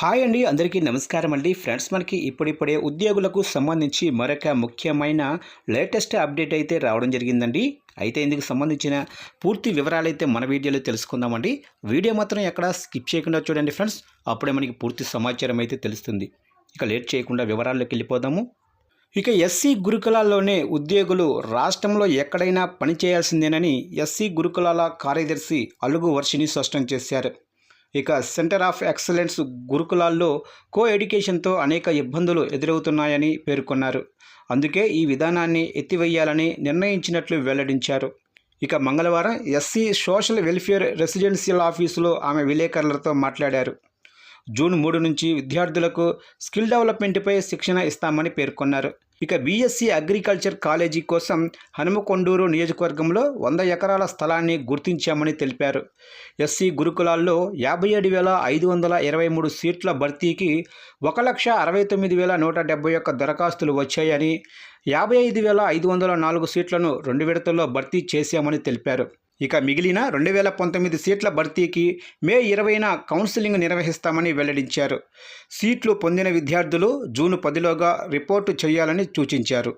Hi అండి అందరికీ నమస్కారం అండి. ఫ్రెండ్స్ మనకి ఇప్పుడిప్పుడే ఉద్యోగులకు సంబంధించి మరొక ముఖ్యమైన లేటెస్ట్ అప్డేట్ అయితే రావడం జరిగిందండి. అయితే ఇందుకు సంబంధించిన పూర్తి వివరాలు అయితే మన వీడియోలో తెలుసుకుందామండి వీడియో మాత్రం ఎక్కడ స్కిప్ చేయకుండా చూడండి ఫ్రెండ్స్. అప్పుడే మనకి పూర్తి సమాచారం అయితే తెలుస్తుంది. ఇక లేట్ చేయకుండా వివరాల్లోకి వెళ్ళిపోదాము. ఇక ఎస్సీ గురుకులాల్లోనే ఉద్యోగులు రాష్ట్రంలో ఎక్కడైనా పనిచేయాల్సిందేనని ఎస్సీ గురుకులాల కార్యదర్శి అలుగు వర్షిని స్పష్టం చేశారు. ఇక సెంటర్ ఆఫ్ ఎక్సలెన్స్ గురుకులాల్లో కో ఎడ్యుకేషన్తో అనేక ఇబ్బందులు ఎదురవుతున్నాయని పేర్కొన్నారు. అందుకే ఈ విధానాన్ని ఎత్తివేయాలని నిర్ణయించినట్లు వెల్లడించారు. ఇక మంగళవారం ఎస్సీ సోషల్ వెల్ఫేర్ రెసిడెన్షియల్ ఆఫీసులో ఆమె విలేకరులతో మాట్లాడారు. జూన్ మూడు నుంచి విద్యార్థులకు స్కిల్ డెవలప్మెంట్పై శిక్షణ ఇస్తామని పేర్కొన్నారు. ఇక బీఎస్సీ అగ్రికల్చర్ కాలేజీ కోసం హనుమకొండూరు నియోజకవర్గంలో వంద ఎకరాల స్థలాన్ని గుర్తించామని తెలిపారు. ఎస్సీ గురుకులాల్లో యాభై ఏడు వేల ఐదు వందల ఇరవై మూడు సీట్ల భర్తీకి ఒక లక్ష అరవై తొమ్మిది వేల నూట డెబ్బై ఒక్క దరఖాస్తులు వచ్చాయని యాభై ఐదు వేల ఐదు వందల నాలుగు సీట్లను రెండు విడతల్లో భర్తీ చేశామని తెలిపారు. ఇక మిగిలిన రెండు వేల పంతొమ్మిది సీట్ల భర్తీకి మే ఇరవైన కౌన్సిలింగ్ నిర్వహిస్తామని వెల్లడించారు. సీట్లు పొందిన విద్యార్థులు జూన్ పదిలోగా రిపోర్టు చేయాలని సూచించారు.